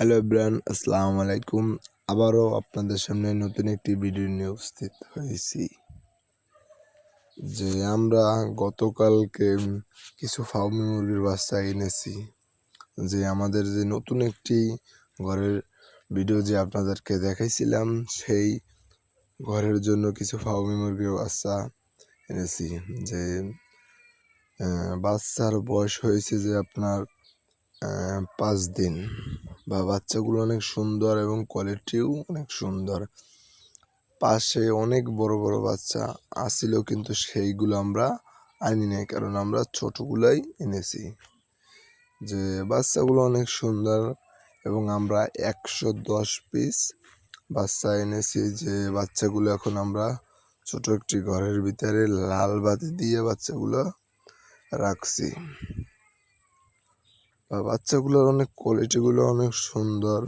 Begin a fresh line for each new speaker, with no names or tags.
Hello bran আসসালামু আলাইকুম। আবারও আপনাদের সামনে নতুন একটি ভিডিও নিয়ে উপস্থিত হয়েছি। যে আমরা গতকালকে কিছু ফার্মি মুরগির বাচ্চা এনেছি। যে আমাদের যে নতুন একটি ঘরের ভিডিও যে আপনাদেরকে দেখাইছিলাম, সেই ঘরের জন্য কিছু ফার্মি মুরগির বাচ্চা এনেছি। যে বাচ্চার বয়স হয়েছে যে আপনার পাঁচ দিন। বা বাচ্চাগুলো অনেক সুন্দর এবং কোয়ালিটিও অনেক সুন্দর। পাশে অনেক বড় বড় বাচ্চা আসছিল কিন্তু সেইগুলো আমরা আনি নাই কারণ আমরা ছোটগুলাই এনেছি। যে বাচ্চাগুলো অনেক সুন্দর এবং আমরা একশো দশ পিস বাচ্চা এনেছি যে বাচ্চাগুলো এখন আমরা ছোট একটি ঘরের ভিতরে লাল বাতি দিয়ে বাচ্চাগুলো রাখছি। আর বাচ্চাগুলোর অনেক কোয়ালিটিগুলো অনেক সুন্দর।